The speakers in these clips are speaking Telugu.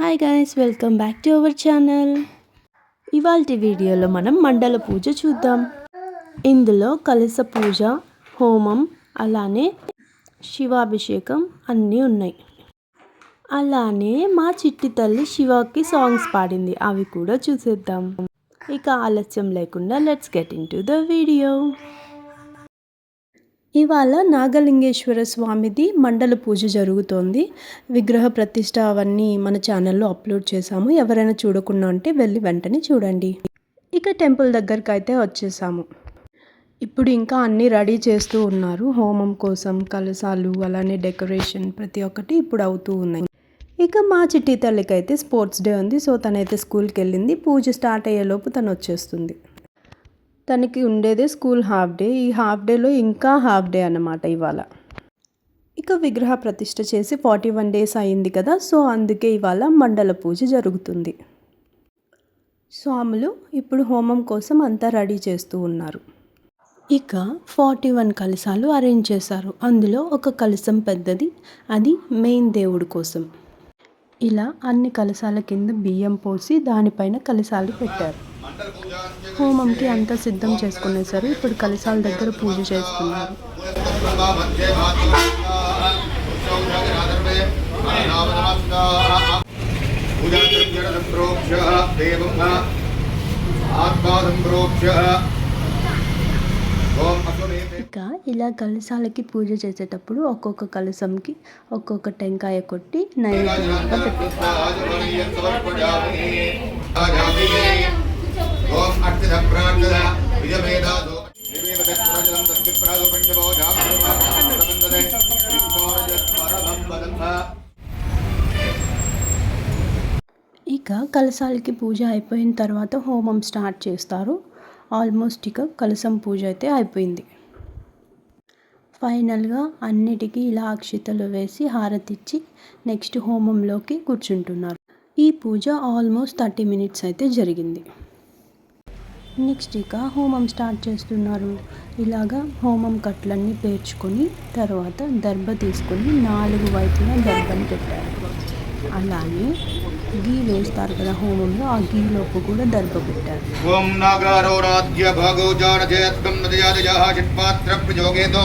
Hi guys welcome back to our channel ఇవాళ వీడియోలో మనం మండల పూజ చూద్దాం. ఇందులో కలస పూజ హోమం అలానే శివాభిషేకం అన్నీ ఉన్నాయి. అలానే మా చిట్టి తల్లి శివకి సాంగ్స్ పాడింది అవి కూడా చూసేద్దాం. ఇక ఆలస్యం లేకుండా let's get in to the video ఇవాళ నాగలింగేశ్వర స్వామిది మండల పూజ జరుగుతోంది. విగ్రహ ప్రతిష్ట అవన్నీ మన ఛానల్లో అప్లోడ్ చేశాము. ఎవరైనా చూడకుండా ఉంటే వెళ్ళి వెంటనే చూడండి. ఇక టెంపుల్ దగ్గరికి అయితే వచ్చేసాము. ఇప్పుడు ఇంకా అన్నీ రెడీ చేస్తూ ఉన్నారు. హోమం కోసం కలసాలు అలానే డెకరేషన్ ప్రతి ఒక్కటి ఇప్పుడు అవుతూ ఉన్నాయి. ఇక మా చిట్టి తల్లికి అయితే స్పోర్ట్స్ డే ఉంది. సో తనైతే స్కూల్కి వెళ్ళింది. పూజ స్టార్ట్ అయ్యేలోపు తను వచ్చేస్తుంది తనకి ఉండేదే స్కూల్ హాఫ్ డే. ఈ హాఫ్ డేలో ఇంకా హాఫ్ డే అన్నమాట ఇవాళ. ఇక విగ్రహ ప్రతిష్ట చేసి ఫార్టీ వన్ డేస్ అయింది కదా సో అందుకే ఇవాళ మండల పూజ జరుగుతుంది. స్వాములు ఇప్పుడు హోమం కోసం అంతా రెడీ చేస్తూ ఉన్నారు. ఇక ఫార్టీ వన్ కలశాలు అరేంజ్ చేశారు. అందులో ఒక కలశం పెద్దది అది మెయిన్ దేవుడి కోసం. ఇలా అన్ని కలశాల కింద బియ్యం పోసి దానిపైన కలశాలు పెట్టారు. హోమంకి అంతా సిద్ధం చేసుకునేసారు ఇప్పుడు కలశాల దగ్గర పూజ చేస్తున్నారు. ఇక ఇలా కలశాలకి పూజ చేసేటప్పుడు ఒక్కొక్క కలశంకి ఒక్కొక్క టెంకాయ కొట్టి నైవేద్యంగా ఓం ఇక కలశాలకి పూజ అయిపోయిన తర్వాత హోమం స్టార్ట్ చేస్తారు. ఆల్మోస్ట్ ఇక కలశం పూజ అయితే అయిపోయింది. ఫైనల్గా అన్నిటికీ ఇలా అక్షితలు వేసి హారతిచ్చి నెక్స్ట్ హోమంలోకి కూర్చుంటున్నారు. ఈ పూజ ఆల్మోస్ట్ థర్టీ మినిట్స్ అయితే జరిగింది. నెక్స్ట్ ఇక హోమం స్టార్ట్ చేస్తున్నారు. ఇలాగా హోమం కట్లన్నీ పేర్చుకొని తర్వాత దర్భ తీసుకొని నాలుగు వైపులా దర్భని పెట్టారు. అలానే గీ వేస్తారు కదా హోమంలో ఆ గీ లోపు కూడా దర్భ పెట్టారు. ఓం నాగారోరాధ్య భాగో జానజయత్కం నదయాదయాః ప్రయోగేతో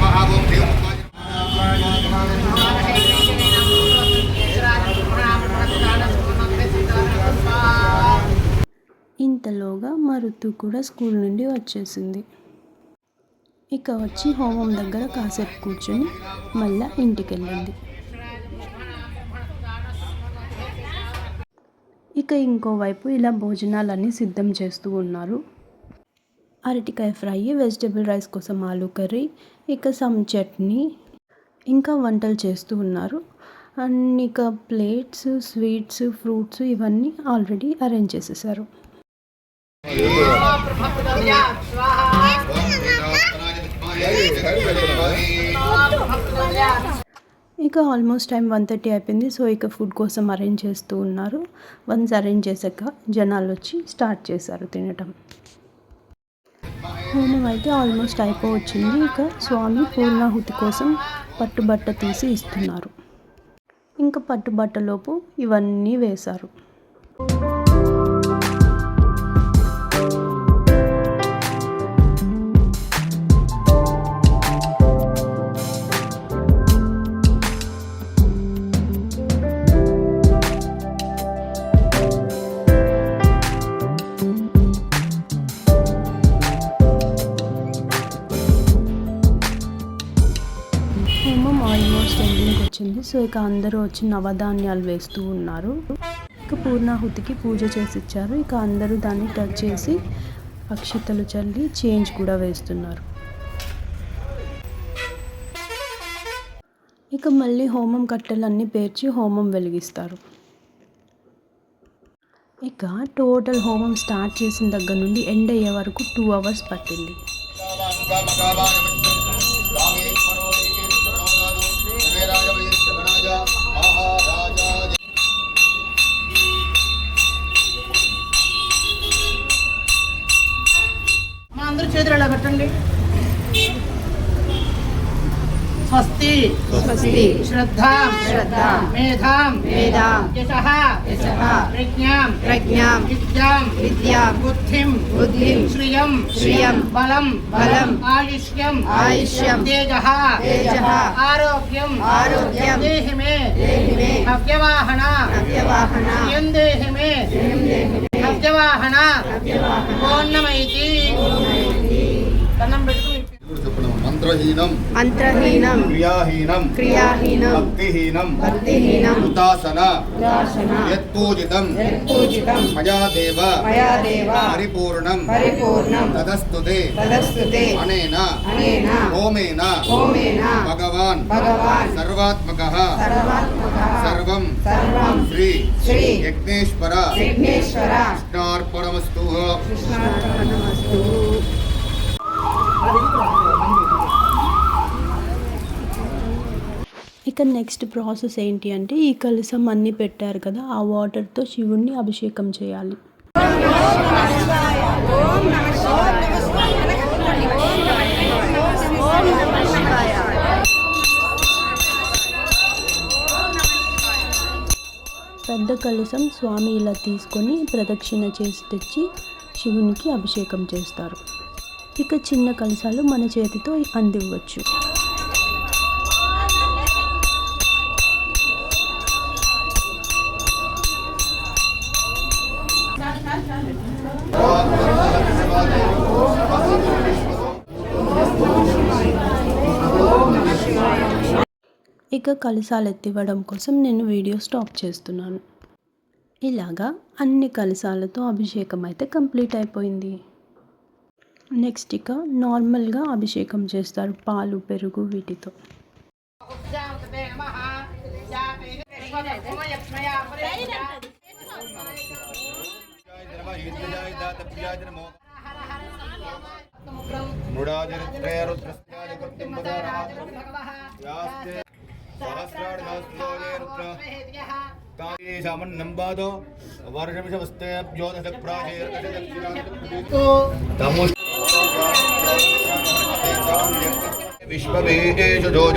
ఇంతలోగా కూడా స్కూల్ నుండి వచ్చేసింది. ఇక వచ్చి హోమం దగ్గర కాసేపు కూర్చొని మళ్ళా ఇంటికి వెళ్ళింది ఇక ఇంకోవైపు ఇలా భోజనాలన్నీ సిద్ధం చేస్తూ ఉన్నారు. అరటికాయ ఫ్రై వెజిటేబుల్ రైస్ కోసం ఆలు కర్రీ ఇక సమ్ చట్నీ ఇంకా వంటలు చేస్తూ ఉన్నారు. అండ్ ఇక ప్లేట్స్ స్వీట్స్ ఫ్రూట్స్ ఇవన్నీ ఆల్రెడీ అరేంజ్ చేసేసారు. ఇక ఆల్మోస్ట్ టైం వన్ థర్టీ అయిపోయింది సో ఇక ఫుడ్ కోసం అరేంజ్ చేస్తూ ఉన్నారు. వన్స్ అరేంజ్ చేశాక జనాలు వచ్చి స్టార్ట్ చేశారు తినటం. హోమం అయితే ఆల్మోస్ట్ అయిపోవచ్చింది ఇక స్వామి పూర్ణాహుతి కోసం పట్టుబట్ట తీసి ఇస్తున్నారు. ఇంకా పట్టుబట్టలోపు ఇవన్నీ వేశారు. సో ఇక అందరూ వచ్చి నవధాన్యాలు వేస్తూ ఉన్నారు. ఇక పూర్ణాహుతికి పూజ చేసి ఇచ్చారు ఇక అందరూ దాన్ని టచ్ చేసి అక్షతలు చల్లి చేంజ్ కూడా వేస్తున్నారు. ఇక మళ్ళీ హోమం కట్టెలన్నీ పేర్చి హోమం వెలిగిస్తారు. ఇక టోటల్ హోమం స్టార్ట్ చేసిన దగ్గర నుండి ఎండ్ అయ్యే వరకు టూ అవర్స్ పట్టింది. చేతులు ఇలా పెట్టండి స్వస్తి స్వస్తి శ్రద్ధాం శ్రద్ధాం మేధాం మేధాం యశః యశః ప్రజ్ఞాం ప్రజ్ఞాం విద్యాం విద్యాం బుద్ధిం బుద్ధిం శ్రియం శ్రియం బలం బలం ఆయుష్యం ఆయుష్యం తేజః తేజః ఆరోగ్యం ఆరోగ్యం దేహి మే దేహి మే భవ్యవాహన అవ్యవాహన యం దేహి మే భవ్యవాహన పూర్ణమైతి దండం పెట్టుకుని మంత్రహీనం మంత్రహీనం క్రియాహీనం క్రియాహీనం భక్తిహీనం భక్తిహీనం ఉదాసన ఉదాసన యత్పూజితం పూజితం మయా దేవ మయా దేవ పరిపూర్ణం పరిపూర్ణం తదస్తుతే తదస్తుతే అనేన అనేన హోమేన హోమేన భగవాన్ భగవాన్ సర్వాత్మక సర్వాత్మకః సర్వం సర్వం శ్రీ శ్రీ యజ్ఞేశ్వర కృష్ణార్పణమస్తు. కృష్ణార్పణమస్తు. ఇక నెక్స్ట్ ప్రాసెస్ ఏంటి అంటే ఈ కలసం అన్నీ పెట్టారు కదా ఆ వాటర్తో శివుణ్ణి అభిషేకం చేయాలి. పెద్ద కలసం స్వామి ఇలా తీసుకొని ప్రదక్షిణ చేసి తెచ్చి శివునికి అభిషేకం చేస్తారు. ఇక చిన్న కలశాలు మన చేతితో అందివ్వచ్చు. ఇక కలశాలు ఎత్తివ్వడం కోసం నేను వీడియో స్టాప్ చేస్తున్నాను. ఇలాగా అన్ని కలశాలతో అభిషేకం అయితే కంప్లీట్ అయిపోయింది. నెక్స్ట్ ఇక నార్మల్గా అభిషేకం చేస్తారు పాలు పెరుగు వీటితో. సహస్రాణిమాస్తో వర్షమిషమస్తే జ్యోతిష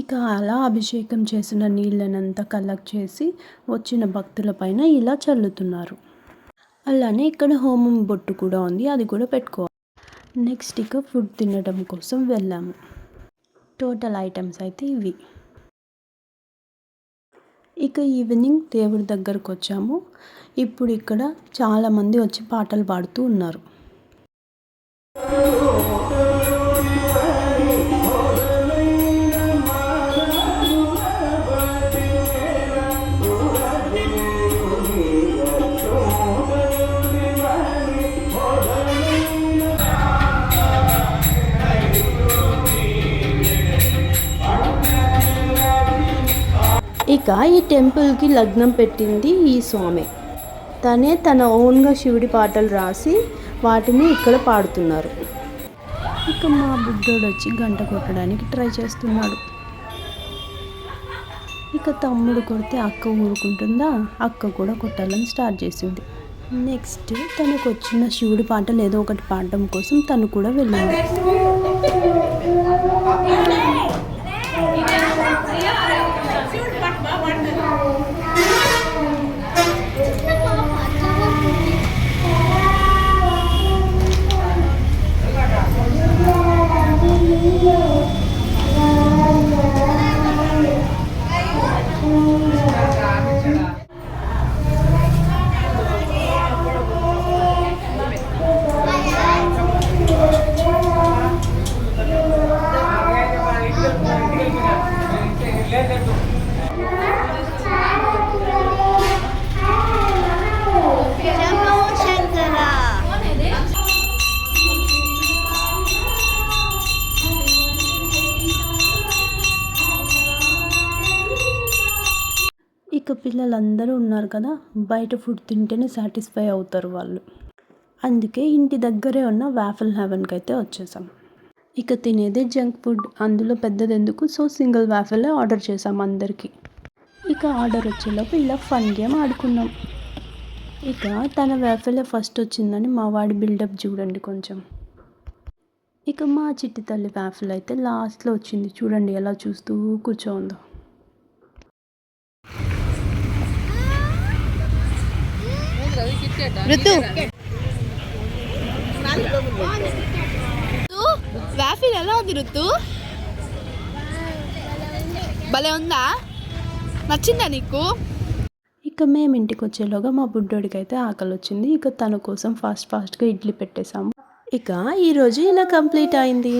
ఇక అలా అభిషేకం చేసిన నీళ్ళనంతా కలెక్ట్ చేసి వచ్చిన భక్తుల పైన ఇలా చల్లుతున్నారు. అలానే ఇక్కడ హోమం బొట్టు కూడా ఉంది అది కూడా పెట్టుకోవాలి. నెక్స్ట్ ఇక ఫుడ్ తినడం కోసం వెళ్ళాము. టోటల్ ఐటమ్స్ అయితే ఇవి. ఇక ఈవినింగ్ దేవుడి దగ్గరకు వచ్చాము. ఇప్పుడు ఇక్కడ చాలామంది వచ్చి పాటలు పాడుతూ ఉన్నారు. ఇక ఈ టెంపుల్కి లగ్నం పెట్టింది ఈ స్వామి. తనే తన ఓన్గా శివుడి పాటలు రాసి వాటిని ఇక్కడ పాడుతున్నారు. ఇక మా బుద్ధుడు వచ్చి గంట కొట్టడానికి ట్రై చేస్తున్నాడు. ఇక తమ్ముడు కొడితే అక్క ఊరుకుంటుందా? అక్క కూడా కొట్టాలని స్టార్ట్ చేసింది. నెక్స్ట్ తనకు వచ్చిన శివుడి పాటలు ఏదో ఒకటి పాడడం కోసం తను కూడా వెళ్ళింది. పిల్లలందరూ ఉన్నారు కదా బయట ఫుడ్ తింటేనే సాటిస్ఫై అవుతారు వాళ్ళు. అందుకే ఇంటి దగ్గరే ఉన్న వ్యాఫల్ హెవెన్కి అయితే వచ్చేసాం. ఇక తినేదే జంక్ ఫుడ్ అందులో పెద్దది ఎందుకు సో సింగిల్ వ్యాఫలే ఆర్డర్ చేసాం అందరికీ. ఇక ఆర్డర్ వచ్చేలోపు ఇలా ఫన్ గేమ్ ఆడుకున్నాం. ఇక తన వేఫలే ఫస్ట్ వచ్చిందని మా వాడి బిల్డప్ చూడండి కొంచెం. ఇక మా చిట్టి తల్లి వ్యాఫల్ అయితే లాస్ట్లో వచ్చింది. చూడండి ఎలా చూస్తూ కూర్చోందో. ఋతు. వ్యాఫిల్ ఎలా ఉంది ఋతు? భలే ఉందా? నచ్చిందా నీకు? ఇక మేము ఇంటికి వచ్చేలోగా మా బుడ్డోడికి అయితే ఆకలి వచ్చింది ఇక తన కోసం ఫాస్ట్ ఫాస్ట్గా ఇడ్లీ పెట్టేశాము. ఇక ఈరోజు ఇలా కంప్లీట్ అయింది.